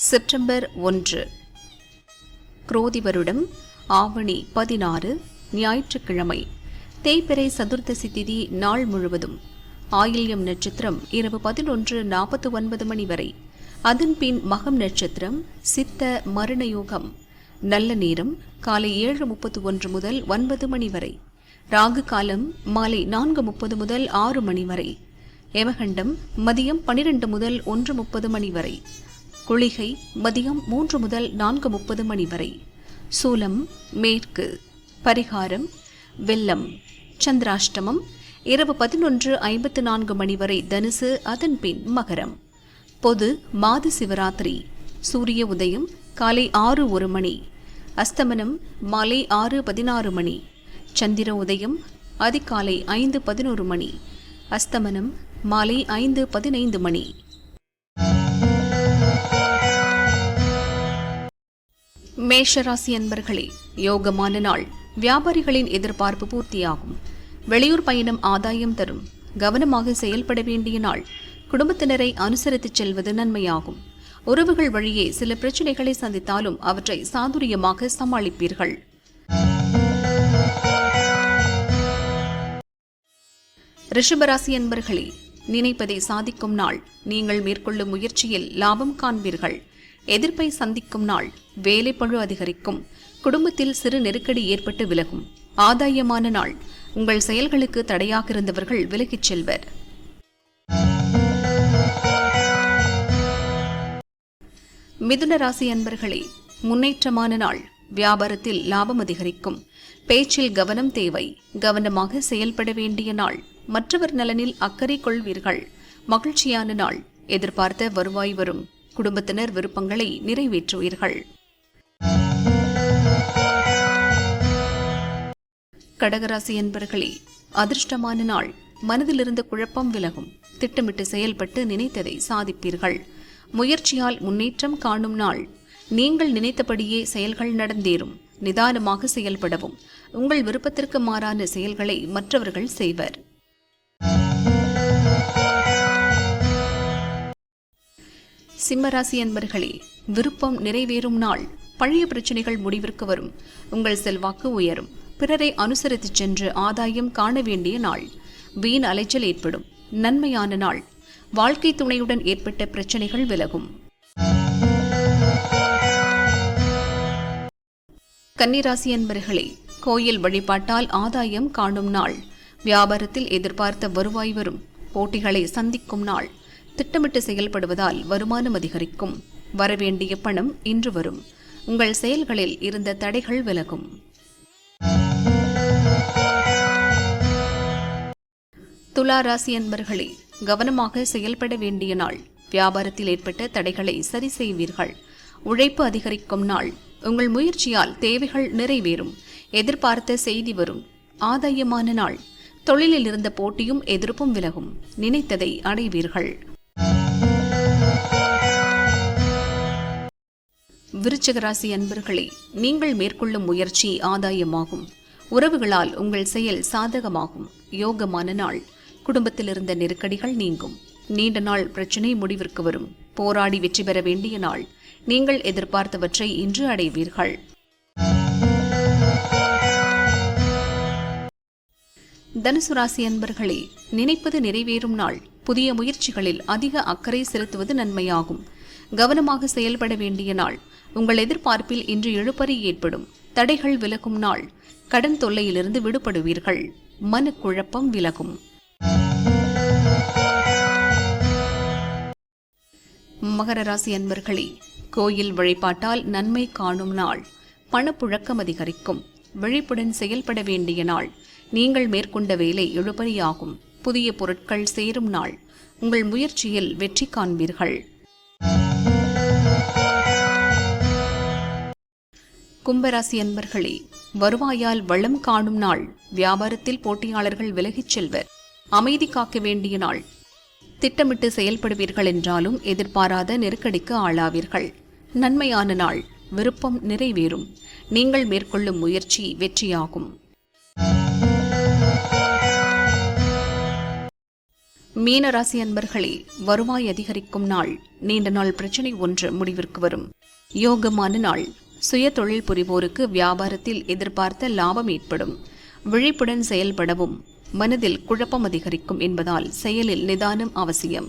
September ஒன்று. குரோதி வருடம் ஆவணி பதினாறு ஞாயிற்றுக்கிழமை. தேய்பிறை சதுர்த்தசி திதி நாள் முழுவதும். ஆயில்யம் நட்சத்திரம் இரவு பதினொன்று நாற்பத்தி ஒன்பது மணி வரை. அதன்பின் மகம் நட்சத்திரம் சித்த மரணயோகம் நல்ல நேரம் காலை ஏழு முப்பத்து ஒன்று முதல் ஒன்பது மணி வரை. ராகு காலம் மாலை நான்கு முப்பது முதல் ஆறு மணி வரை. எமகண்டம் மதியம் பனிரெண்டு முதல் ஒன்று முப்பது மணி வரை. குளிகை மதியம் மூன்று முதல் நான்கு முப்பது மணி வரை. சூலம் மேற்கு. பரிகாரம் வெள்ளம். சந்திராஷ்டமம் இரவு பதினொன்று ஐம்பத்து நான்கு மணி வரை தனுசு அதன்பின் மகரம். பொது மாத சிவராத்திரி. சூரிய உதயம் காலை ஆறு ஒரு மணி. அஸ்தமனம் மாலை ஆறு பதினாறு மணி. சந்திர உதயம் அதிகாலை ஐந்து பதினோரு மணி. அஸ்தமனம் மாலை ஐந்து பதினைந்து மணி. மேஷராசி அன்பர்களே யோகமான நாள். வியாபாரிகளின் எதிர்பார்ப்பு பூர்த்தியாகும். வெளியூர் பயணம் ஆதாயம் தரும். கவனமாக செயல்பட வேண்டிய நாள். குடும்பத்தினரை அனுசரித்துச் செல்வது நன்மையாகும். உறவுகள் வழியே சில பிரச்சனைகளை சந்தித்தாலும் அவற்றை சாதுரியமாக சமாளிப்பீர்கள். ரிஷபராசி அன்பர்களே நினைப்பதை சாதிக்கும் நாள். நீங்கள் மேற்கொள்ளும் முயற்சியில் லாபம் காண்பீர்கள். எதிர்ப்பை சந்திக்கும் நாள். வேலைப்பழு அதிகரிக்கும். குடும்பத்தில் சிறு நெருக்கடி ஏற்பட்டு விலகும். ஆதாயமான நாள். உங்கள் செயல்களுக்கு தடையாக இருந்தவர்கள் விலகிச் செல்வர். மிதுன ராசி அன்பர்களே முன்னேற்றமான நாள். வியாபாரத்தில் லாபம் அதிகரிக்கும். பேச்சில் கவனம் தேவை. கவனமாக செயல்பட வேண்டிய நாள். மற்றவர் நலனில் அக்கறை கொள்வீர்கள். மகிழ்ச்சியான நாள். எதிர்பார்த்த வருவாய் வரும். குடும்பத்தினர் விருப்பங்களை நிறைவேற்றுவீர்கள். கடகராசி என்பர்களே அதிர்ஷ்டமான நாள். மனதிலிருந்த குழப்பம் விலகும். திட்டமிட்டு செயல்பட்டு நினைத்ததை சாதிப்பீர்கள். முயற்சியால் முன்னேற்றம் காணும் நாள். நீங்கள் நினைத்தபடியே செயல்கள் நடந்தேறும். நிதானமாக செயல்படவும். உங்கள் விருப்பத்திற்கு மாறான செயல்களை மற்றவர்கள் செய்வர். சிம்மராசி அன்பர்களே விருப்பம் நிறைவேறும் நாள் பழைய பிரச்சனைகள் முடிவிற்கு வரும். உங்கள் செல்வாக்கு உயரும். பிறரை அனுசரித்துச் சென்று ஆதாயம் காண வேண்டிய நாள். வீண் அலைச்சல் ஏற்படும். நன்மையான நாள். வாழ்க்கை துணையுடன் ஏற்பட்ட பிரச்சனைகள் விலகும். கன்னிராசி அன்பர்களே கோயில் வழிபாட்டால் ஆதாயம் காணும் நாள். வியாபாரத்தில் எதிர்பார்த்த வருவாய் வரும். போட்டிகளை சந்திக்கும் நாள். திட்டமிட்டு செயல்படுவதால் வருமானம் அதிகரிக்கும். வரவேண்டிய பணம் இன்று வரும். உங்கள் செயல்களில் இருந்த தடைகள் விலகும். துலா ராசி அன்பர்களே கவனமாக செயல்பட வேண்டிய நாள். வியாபாரத்தில் ஏற்பட்ட தடைகளை சரி செய்வீர்கள். உழைப்பு அதிகரிக்கும் நாள். உங்கள் முயற்சியால் தேவைகள் நிறைவேறும். எதிர்பார்த்த செய்தி வரும். ஆதாயமான நாள். தொழிலில் இருந்த போட்டியும் எதிர்ப்பும் விலகும். நினைத்ததை அடைவீர்கள். விருச்சிக ராசி அன்பர்களே நீங்கள் மேற்கொள்ளும் முயற்சி ஆதாயமாகும். உறவுகளால் உங்கள் செயல் சாதகமாகும். யோகமான நாள். குடும்பத்தில் இருந்த நெருக்கடிகள் நீங்கும். நீண்ட நாள் பிரச்சினை முடிவிற்கு வரும். போராடி வெற்றி பெற வேண்டிய நாள். நீங்கள் எதிர்பார்த்தவற்றை இன்று அடைவீர்கள். தனுசு ராசி அன்பர்களே நினைப்பது நிறைவேறும் நாள். புதிய முயற்சிகளில் அதிக அக்கறை செலுத்துவது நன்மையாகும். கவனமாக செயல்பட வேண்டிய நாள். உங்கள் எதிர்பார்ப்பில் இன்று இழுபறி ஏற்படும். தடைகள் விலகும் நாள். கடன் தொல்லையிலிருந்து விடுபடுவீர்கள். மனக்குழப்பம் விலகும். மகர ராசி அன்பர்களே கோயில் வழிபாட்டால் நன்மை காணும் நாள். பணப்புழக்கம் அதிகரிக்கும். விழிப்புடன் செயல்பட வேண்டிய நாள். நீங்கள் மேற்கொண்ட வேலை இழுபறியாகும் புதிய பொருட்கள் சேரும் நாள். உங்கள் முயற்சியில் வெற்றி காண்பீர்கள். கும்பராசி அன்பர்களே வருவாயால் வளம் காணும் நாள். வியாபாரத்தில் போட்டியாளர்கள் விலகிச் செல்வர். அமைதி காக்க வேண்டிய நாள். திட்டமிட்டு செயல்படுவீர்கள் என்றாலும் எதிர்பாராத நெருக்கடிக்கு ஆளாவீர்கள். நன்மையான நாள். விருப்பம் நிறைவேறும். நீங்கள் மேற்கொள்ளும் முயற்சி வெற்றியாகும். மீனராசி அன்பர்களே வருவாய் அதிகரிக்கும் நாள். நீண்ட நாள் பிரச்சனை ஒன்று முடிவிற்கு வரும். யோகமான நாள். சுய தொழில் புரிவோருக்கு வியாபாரத்தில் எதிர்பார்த்த லாபம் ஏற்படும். விழிப்புடன் செயல்படவும் மனதில் குழப்பம் அதிகரிக்கும் என்பதால் செயலில் நிதானம் அவசியம்.